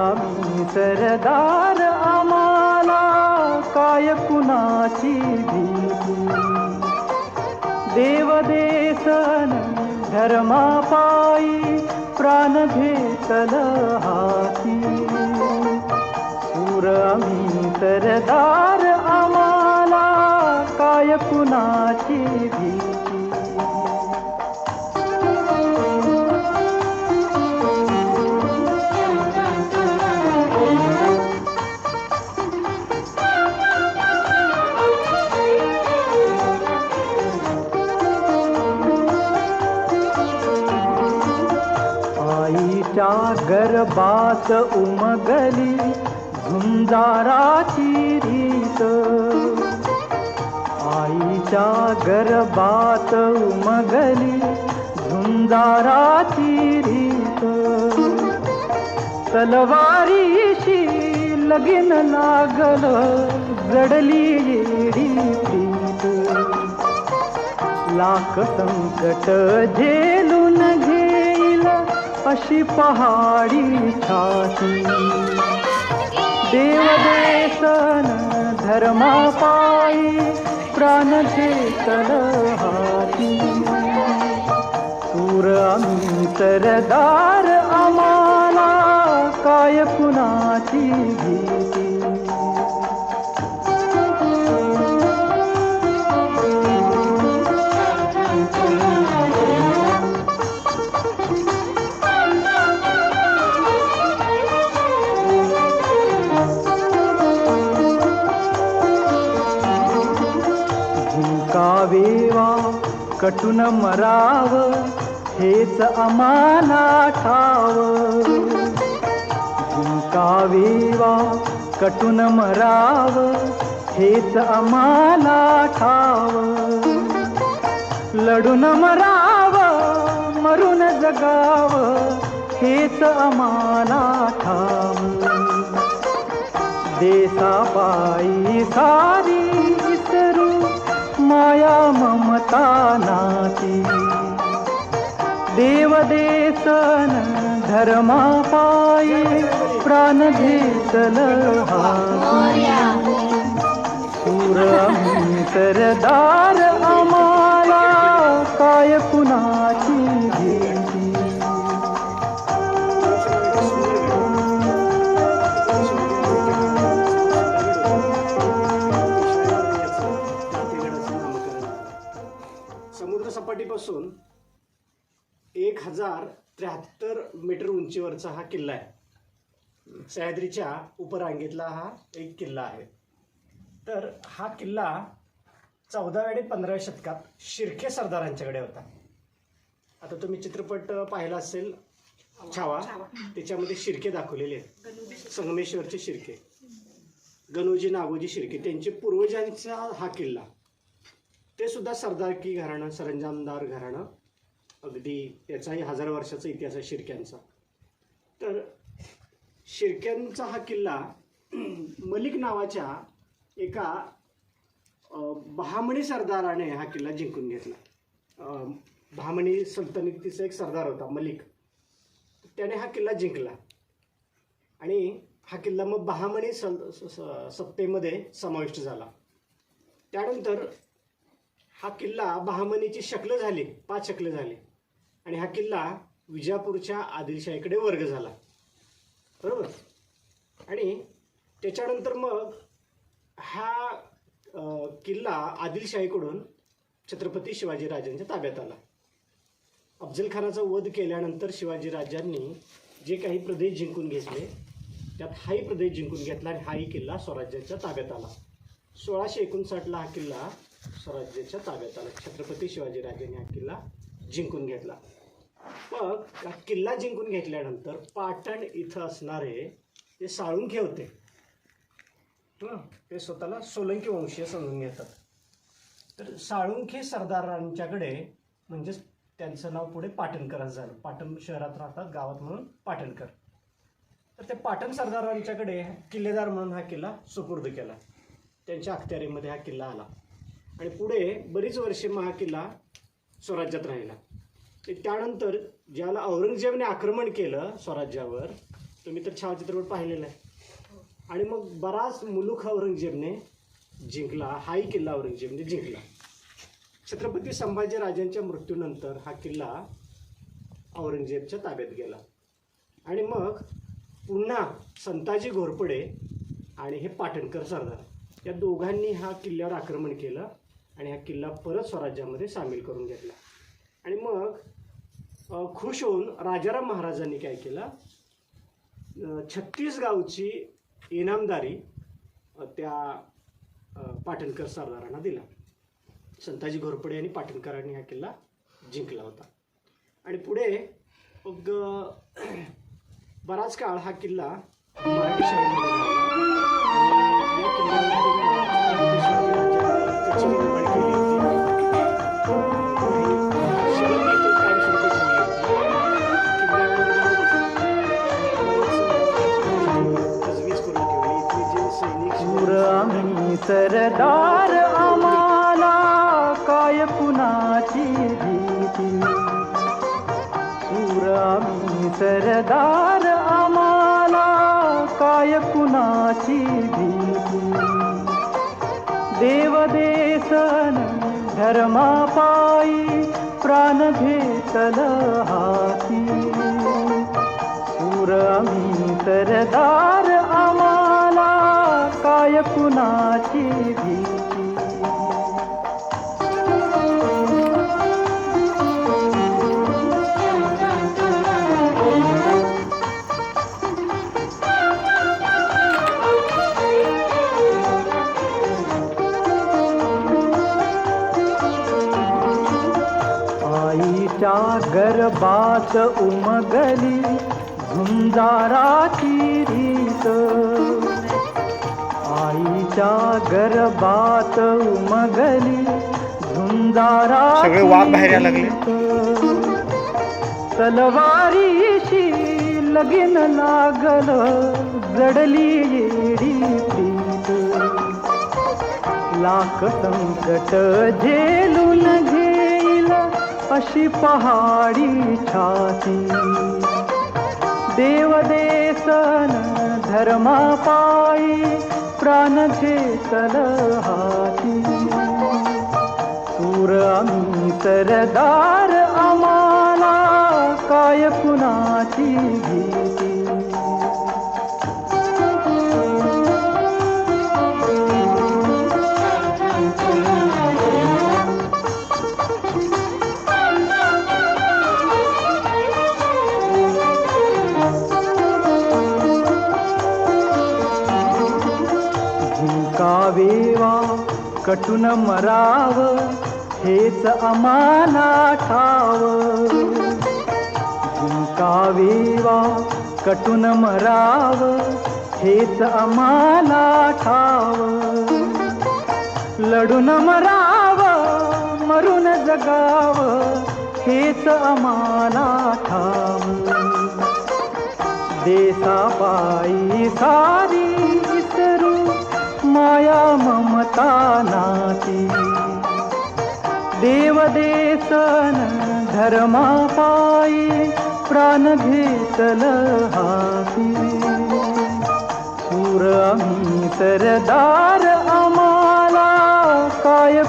आम्ही सरदार आम्हाला काय कुणाची भीती? देवदेसन धर्मापायी प्राण भेटल हाती. सूर आम्ही सरदार आम्हाला काय कुणाची भीती? आईच्या गर्भात उमगली झुंजाराची रीत. आईच्या गर्भात उमगली झुंजाराची रीत. तलवारीशी लगीन लागल जडली रीत लाख संकट झेलू अशी पहाडी छाती. देव देसन धर्मा पायी प्राण चेतन हाती. सूर अंतरदार आम्हाला काय कुणाची भीती? कावेवा कटुन मराव हेच आम्हाला ठाव. झुंकावेवा कटुन मराव हेच आम्हाला ठाव. लढून मराव मरून जगाव हेच आम्हाला ठाव. देसापायी सारी माया ममता नाती. देवदेसन धर्मा पायी प्राण घेतल सूर आम्ही हजार त्र्याहत्तर मीटर उंचीवरचा हा किल्ला आहे. सह्याद्रीच्या उपरांगेतला हा एक किल्ला आहे. तर हा किल्ला चौदाव्या आणि पंधराव्या शतकात शिर्के सरदारांच्याकडे होता. आता तुम्ही चित्रपट पाहिला असेल छावा त्याच्यामध्ये शिर्के दाखवलेले आहेत. संगमेश्वरचे शिर्के गणोजी नागोजी शिर्के त्यांचे पूर्वजांचा हा किल्ला. ते सुद्धा सरदारकी घराणं सरंजामदार घराणं अगदी याचाही हजार वर्षाचा इतिहास आहे शिर्क्यांचा. तर शिर्क्यांचा हा किल्ला मलिक नावाच्या एका बहामणी सरदाराने हा किल्ला जिंकून घेतला. बहामणी सल्तनतीचा एक सरदार होता मलिक. त्याने हा किल्ला जिंकला. आणि हा किल्ला मग बहामणी सल स- स- सत्तेमध्ये समाविष्ट झाला. त्यानंतर हा किल्ला बहामणीची शकलं झाली पाच शकलं झाली. आणि हा किल्ला विजापूरच्या आदिलशाहीकडे वर्ग झाला. बरोबर? आणि त्याच्यानंतर मग हा किल्ला आदिलशाहीकडून छत्रपती शिवाजीराजांच्या ताब्यात आला. अफजलखानाचा वध केल्यानंतर शिवाजीराजांनी जे काही प्रदेश जिंकून घेतले त्यात हाही प्रदेश जिंकून घेतला आणि हाही किल्ला स्वराज्याच्या ताब्यात आला. सोळाशे एकोणसाठला हा किल्ला स्वराज्याच्या ताब्यात आला. छत्रपती शिवाजीराजांनी हा किल्ला जिंकून घेतला. मग हा किल्ला जिंकून घेतल्यानंतर पाटण इथं असणारे ते साळुंखे होते. ते स्वतःला सोलंकी वंशीय समजून घेतात. तर साळुंखे सरदारांच्याकडे म्हणजेच त्यांचं नाव पुढे पाटणकर असं झालं. पाटण शहरात राहतात गावात म्हणून पाटणकर. तर ते पाटण सरदारांच्याकडे किल्लेदार म्हणून हा किल्ला सुपूर्द केला. त्यांच्या अखत्यारीमध्ये हा किल्ला आला. आणि पुढे बरीच वर्षे मग हा किल्ला स्वराज्यात राहिला. ते त्यानंतर ज्याला औरंगजेबने आक्रमण केलं स्वराज्यावर तुम्ही तर छायाचित्रपट पाहिलेला आहे. आणि मग बराच मुलुख औरंगजेबने जिंकला हाही किल्ला औरंगजेबने जिंकला. छत्रपती संभाजीराजांच्या मृत्यूनंतर हा किल्ला औरंगजेबच्या ताब्यात गेला. आणि मग पुन्हा संताजी घोरपडे आणि हे पाटणकर सरदार या दोघांनी हा किल्ल्यावर आक्रमण केलं. आणि हा किल्ला परत स्वराज्यामध्ये सामील करून घेतला. आणि मग खुश होऊन राजाराम महाराजांनी काय केलं? छत्तीसगावची इनामदारी त्या पाटणकर सरदारांना दिला. संताजी घोरपडे आणि पाटणकरांनी हा किल्ला जिंकला होता. आणि पुढे मग बराच काळ हा किल्ला मराठी शाळेमध्ये सरदार आम्हाला काय कुणाची भीती? देवदेसन धर्मापायी प्राण घेतल हाती. शूर आम्ही सरदार आम्हाला काय कुणाची भीती? गर्भात उमगली झुंजाराची रीत. आईच्या गर्भात उमगली झुंजारा सगळे वाघ बाहेर यायला लागले. तलवारीशी लगीन लागल जडली येडी प्रीत. लाख संकट झेलून अशी पहाडी छाती. देवदेसन धर्मापायी प्राण घेतल हाती. सूर अंतरदार आम्हाला काय कुणाची भीती? कटून मराव हेच आम्हाला ठाव. जिंकावेवा कटून मराव हेच आम्हाला ठाव. लढून मराव मरून जगाव हेच आम्हाला ठाव. देसापायी सारी कानाती देवदेसन धर्मापायी प्राण घेतल हाती. सूर आम्ही तर दार आम्हाला काय